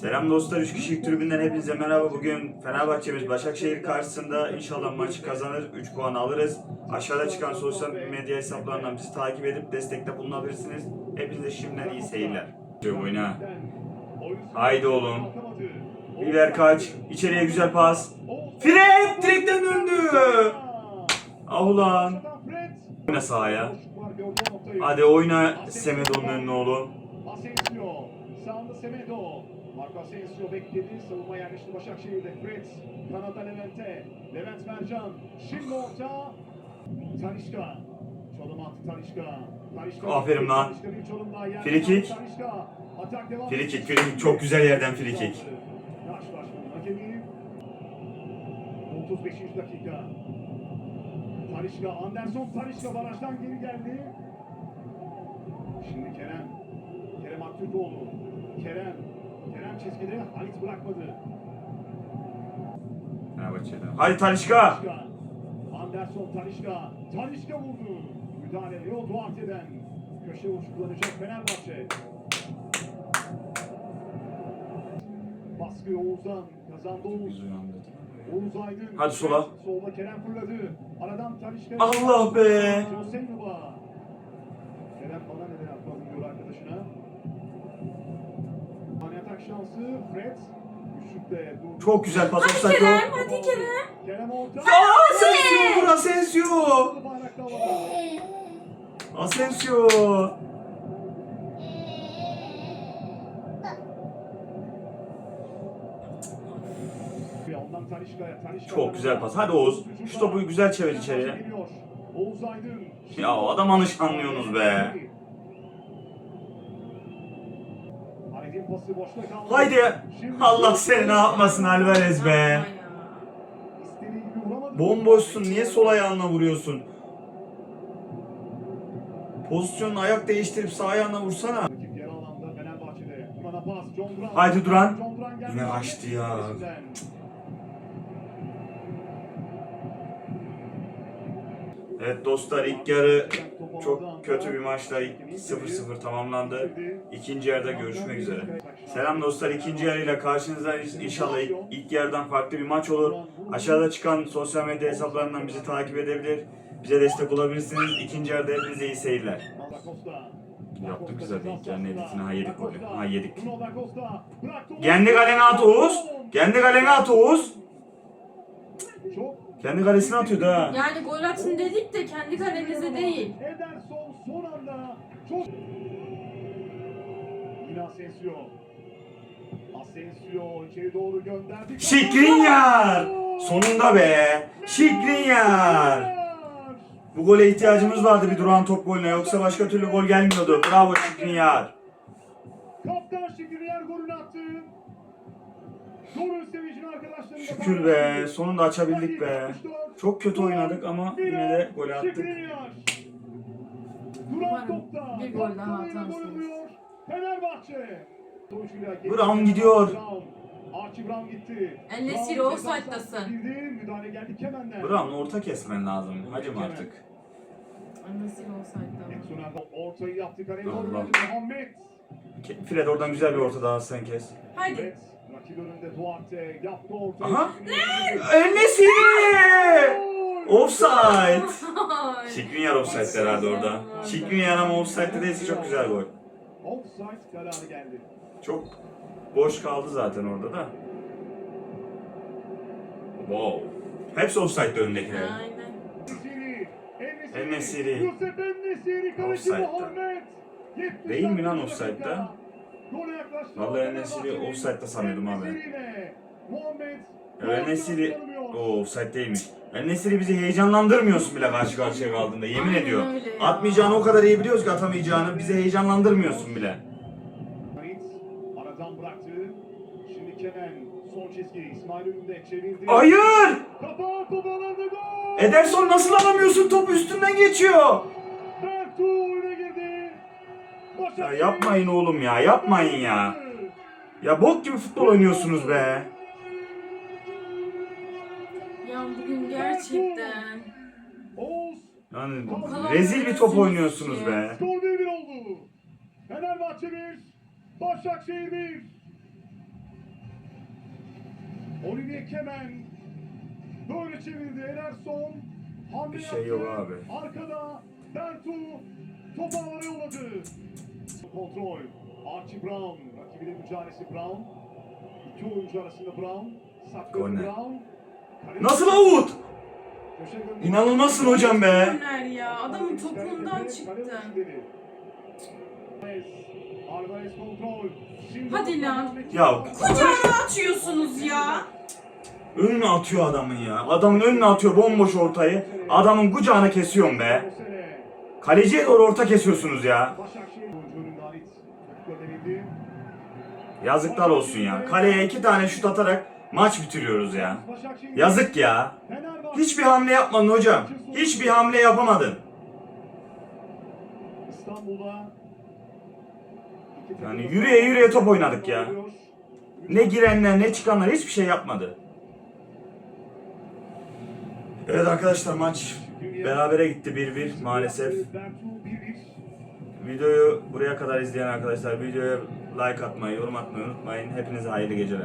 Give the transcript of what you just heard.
Selam dostlar, 3 kişilik tribünden hepinize merhaba. Bugün Fenerbahçe'miz Başakşehir karşısında inşallah maçı kazanır, 3 puan alırız. Aşağıda çıkan sosyal medya hesaplarından bizi takip edip destekte bulunabilirsiniz. Hepinize şimdiden iyi seyirler. Oyna. Haydi oğlum. Biber kaç. İçeriye güzel pas. Fred direkten döndü. Ah ulan. Oyna sahaya. Hadi oyna Semedo'nun önüne oğlum. Sağında Semedo. Marco Asensio bekledi, savunma yerleşti Başakşehir'de. Fritz, kanada Levent'e. Levent Mercan, şimdi orta. Talişka, çalım attı Talişka. Talişka Aferin lan. Kick, free kick. Çok güzel yerden free kick. Karşılaşmanın hakemi. 35. dakika. Talişka, Anderson Talişka barajdan geri geldi. Şimdi Kerem. Kerem Aktürkoğlu. Kerem. Kerem çizgide Halit bırakmadı. Fenerbahçe'den. Hadi Talişka. Anderson Talişka. Talişka vurdu. Müdahale Leo Duarte'den. Köşe vuruş kullanacak Fenerbahçe. Baskı Oğuz'dan. Kazandı Oğuz. Oğuz Aydın. Hadi sola. Solda Kerem fırladı. Aradan Talişka. Allah be. Jose Nuba. Kerem bana neden atmadın diyor arkadaşına. Atak şansı Fred. Üçlükte. Çok güzel pas Hadi offside yok. Kerem, hadi Kerem. Kerem orta. Aa, Asensio vur Asensio. Bayrakta havada. Asensio. Çok güzel pas. Hadi Oğuz. Şu topu güzel çevir içeriye. Oğuz Aydın. Ya o adam anlaşanlıyorsunuz be. Aydın pası boşta kaldı. Haydi. Allah seni ne yapmasın Alvarez be. Bomboşsun. Niye sol ayağınla vuruyorsun? Pozisyonunu ayak değiştirip sağ ayağına vursana. Haydi Duran. Yine kaçtı ya. Evet dostlar ilk yarı çok kötü bir maçla 0-0 tamamlandı. İkinci yarıda görüşmek üzere. Selam dostlar ikinci yarıyla karşınızdayız. İnşallah ilk, ilk yarıdan farklı bir maç olur. Aşağıda çıkan sosyal medya hesaplarından bizi takip edebilir. Bize destek olabilirsiniz. İkinci yarıda hepinize iyi seyirler. Yaptık güzel ilk yarının editini. Ha yedik golü. Ha yedik. Kendi kalene at Oğuz. Kendi kalene at Oğuz. Kendi kalesine atıyordu ha. Yani gol atın dedik de kendi kalenize değil. Ederson son anda çok Yine Asensio. Asensio içeri doğru gönderdi. Şikrinyar! Sonunda be! Şikrinyar! Bu gole ihtiyacımız vardı bir duran top golüne yoksa başka türlü gol gelmiyordu. Bravo Şikrinyar. Şükür be sonunda açabildik be. Çok kötü oynadık ama yine de gol attık. Topta. Bir gol daha atarsınız. Fenerbahçe. Brown gidiyor. Archie Brown gitti. El-Nesiri Brown offside'dasın. Müdahale geldi Kemen'den. Brown orta kesmen lazım. Hacım artık. Nasıl olsaydı Eksonel'den ortayı yaptı. Allah. doğru Muhammed. Fred oradan güzel bir orta daha sen kes. Hadi. Aha. Gol! Offside! Şikrinyar offside herhalde orada. Şikrinyar ama offside'de değilse çok güzel gol. Offside kararı geldi. Çok boş kaldı zaten orada da. Wow. Hepsi offside'de önündekiler. Aynen. Nesiri, En-Nesyri, En-Nesyri. Yusuf kaleci. Muhammed. 70 Değil mi lan offside'da? Vallahi Fenerbahçe. offside'da sanıyordum abi. En-Nesyri ile Muhammed. El Nesiri o offside değilmiş. El Nesiri bizi heyecanlandırmıyorsun bile karşı karşıya kaldığında yemin Aynen ediyor. öyle ya. Atmayacağını o kadar iyi biliyoruz ki atamayacağını bizi heyecanlandırmıyorsun bile. Halit aradan bıraktı. Şimdi Kenan son çizgi İsmail önünde çevirdi. Hayır! Kapağı toparlandı gol. Ederson nasıl alamıyorsun topu üstünden geçiyor. Ya yapmayın oğlum ya yapmayın ya. Ya bok gibi futbol oynuyorsunuz be. Ya bugün gerçekten. Yani rezil bir top oynuyorsunuz be. skor 1-1 oldu. Fenerbahçe 1, Başakşehir 1. Olivier Kemen. Böyle çevirdi Ederson. Hamle Bir şey yok abi. Arkada Bertu topu havaya yolladı. Kontrol. Archie Brown. Rakibinin mücadelesi Brown. İki oyuncu arasında Brown. Korner. Brown. Nasıl avut? İnanılmazsın hocam be. Korner ya. Adamın topundan çıktı. Alvarez kontrol. Şimdi Hadi lan. Ya Kucağına atıyorsunuz ya. önüne atıyor adamın ya. Adamın önüne atıyor bomboş ortayı. Adamın kucağına kesiyorum be. Kaleciye doğru orta kesiyorsunuz ya. Yazıklar olsun ya. Kaleye iki tane şut atarak maç bitiriyoruz ya. Yazık ya. Hiçbir hamle yapmadın hocam. Hiçbir hamle yapamadın. Yani yürüye yürüye top oynadık ya. Ne girenler ne çıkanlar hiçbir şey yapmadı. Evet arkadaşlar maç berabere gitti 1-1 maalesef. Bertu 1-1. Videoyu buraya kadar izleyen arkadaşlar videoya like atmayı, yorum atmayı unutmayın. Hepinize hayırlı geceler.